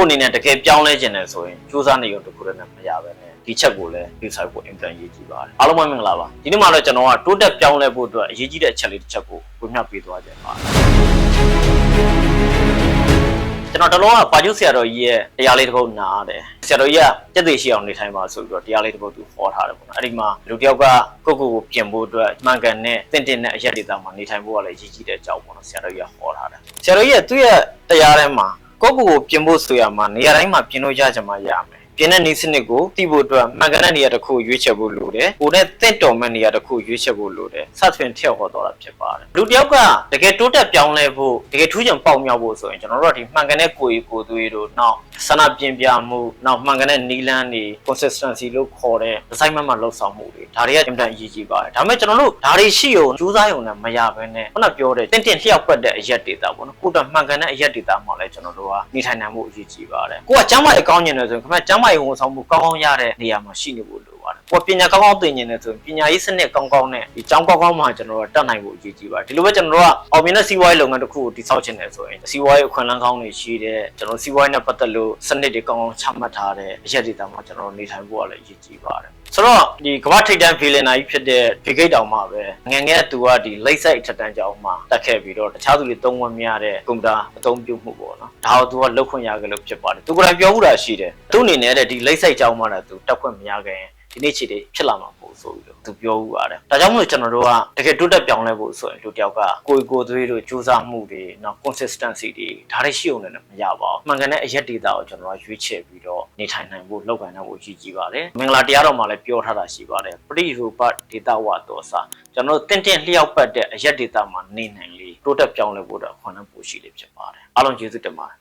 ကိုယ့်အနေနဲ့တကယ်ပြောင်းလဲခြင်းတယ်ဆိုရင်စူးစမ်းနေရုံတစ်ခုတည်းနဲ့မရပဲနဲ့ဒီချက်ကိုလည်းဒီဆိုင်ကိုအင်ပြန်ရေးကြည့်ပါတယ်အားလုံးပဲမင်္ဂလာပါဒီနေ့မှာတော့ကျွန်တော်ကတိုးတက်ပြောင်းလဲဖို့အတွက်အရေးကြီးတဲ့အချက်လေးတစ်ချက်ကိုဝေမျှပေးသွားခြင်းပါတယ်ကျွန်တော်တလုံးကပါကျုဆရာတော်ကြီးရဲ့တရားလေးတစ်ပုဒ်နားတယ်ဆရာတော်ကြီးကတက်သေးရှိအောင်နေထိုင်ပါဆိုပြီးတော့တရားလေးတစ်ပုဒ်သူဟောထားတယ်ပေါ့နော်အဲ့ဒီမှာလူတစ်ယောက်ကကိုယ့်ကိုယ်ကိုပြင်ဖို့အတွက်မှန်ကန်တဲ့တင့်တင်တဲ့အရက်ဒေတာမှာနေထိုင်ဖို့ကလည်းရည်ကြီးတဲ့အကြောင်းပေါ့နော်ဆရာတော်ကြီးကဟောထားတယ်ဆရာတော်ကြီးကသူ့ရဲ့တရားထဲမှာ ကိုယ့်ကိုယ်ကိုပြင်ဖို့ဆိုရမှာနေရာတိုင်းမှာပြင်လို့ရကြမှာရမယ်ပြင်းတဲ့နေစနစ်ကိုတည်ဖို့အတွက်မှန်ကန်တဲ့နေရာတစ်ခုရွေးချယ်ဖို့လိုတယ်။ကိုယ်နဲ့တင့်တော်မဲ့နေရာတစ်ခုရွေးချယ်ဖို့လိုတယ်။စသဖြင့်ထည့်ဟောတော်တာဖြစ်ပါတယ်။လူတစ်ယောက်ကတကယ်တိုးတက်ပြောင်းလဲဖို့တကယ်ထူးချွန်ပေါက်မြောက်ဖို့ဆိုရင်ကျွန်တော်တို့ကဒီမှန်ကန်တဲ့ကိုယ်ရည်ကိုယ်သွေးတို့နောက် ဆန္ဒပြင်းပြမှုနောက်မှန်ကန်တဲ့နီလန်းတွေ consistency လို့ခေါ်တဲ့ design မှမှလှုပ်ဆောင်မှုတွေဒါတွေကအင်တန်အရေးကြီးပါတယ်။ဒါပေမဲ့ကျွန်တော်တို့ဒါတွေရှိရုံကြိုးစားရုံနဲ့မရဘဲနဲ့ခုနပြောတဲ့တင့်တင့်လျှောက်ပတ်တဲ့အရက်ဒေတာပေါ့နော်။ကိုယ်တော့မှန်ကန်တဲ့အရက်ဒေတာမှာလည်းကျွန်တော်တို့ကနေထိုင်နိုင်မှုအရေးကြီးပါတယ်။ကိုကကျမ်းမာရေးကောင်းကျင်တယ်ဆိုရင်ခင်ဗျကျမ်းမာရေးဝန်ဆောင်မှုကောင်းကောင်းရတဲ့နေရာမှာရှိနေဖို့လိုပါတယ်။ ကိုကပညာကောင်းကောင်းသင်ကျင်တယ်ဆိုရင်ပညာရေးစနစ်ကောင်းကောင်းနဲ့ဒီကျောင်းကောင်းကောင်းမှာကျွန်တော်တို့တက်နိုင်ဖို့အရေးကြီးပါတယ်။ဒီလိုပဲကျွန်တော်တို့ကအောင်မြင်တဲ့စီးပွားရေးလုပ်ငန်းတစ်ခုကိုတည်ဆောက်ခြင်းတယ်ဆိုရင်စီးပွားရေးအခွင့်အလမ်းကောင်းတွေရှိတဲ့ကျွန်တော်စီးပွားရေးနဲ့ပတ်သက်လို့စနစ်တွေကောင်းကောင်းချမှတ်ထားတဲ့အရက်ဒေတာမှာကျွန်တော်တို့နေထိုင်ဖို့ကလည်းအရေးကြီးပါတယ်။ဆိုတော့ဒီကမ္ဘာထိပ်တန်းဗီလင်နာကြီးဖြစ်တဲ့ဗီဂိတ်တောင်မှာပဲငယ်ငယ်သူကဒီလိမ့်ဆိုင်အထက်တန်းကျောင်းမှာတက်ခဲ့ပြီးတော့တခြားသူတွေသုံးဝင်မရတဲ့ကွန်ပျူတာအသုံးပြုမှုပေါ့နော်ဒါကိုသူကလုတ်ခွင့်ရကြလို့ဖြစ်ပါတယ်သူကိုယ်တိုင်ပြောမှုတာရှိတယ်သူအနေနဲ့တဲ့ဒီလိမ့်ဆိုင်ကျောင်းမှာလည်းသူတက်ခွင့်မရခဲ့ရင် ဒီနေ့ချီတွေဖြစ်လာမှာမဟုတ်ဆိုပြီးတော့သူပြောဦးပါတယ်ဒါကြောင့်မလို့ကျွန်တော်တို့ကတကယ်တိုးတက်ပြောင်းလဲဖို့ဆိုရင်လူတစ်ယောက်ကကိုယ်ကိုယ်သွေးတို့စူးစမ်းမှုတွေနောက် consistency တွေဒါတွေရှိအောင်လည်းမရပါဘူးမှန်ကန်တဲ့အရက်ဒေတာကိုကျွန်တော်ကရွေးချယ်ပြီးတော့နေထိုင်နိုင်ဖို့လုပ်ကိုင်နိုင်ဖို့အရေးကြီးပါတယ်မင်္ဂလာတရားတော်မှာလည်းပြောထားတာရှိပါတယ်ပရိရူပဒေတာဝတော်စာကျွန်တော်တို့တင့်တင့်လျှောက်ပတ်တဲ့အရက်ဒေတာမှာနေနိုင်လေတိုးတက်ပြောင်းလဲဖို့တော့ခွင့်လန်းပို့ရှိလေဖြစ်ပါတယ်အားလုံးကျေးဇူးတင်ပါတယ်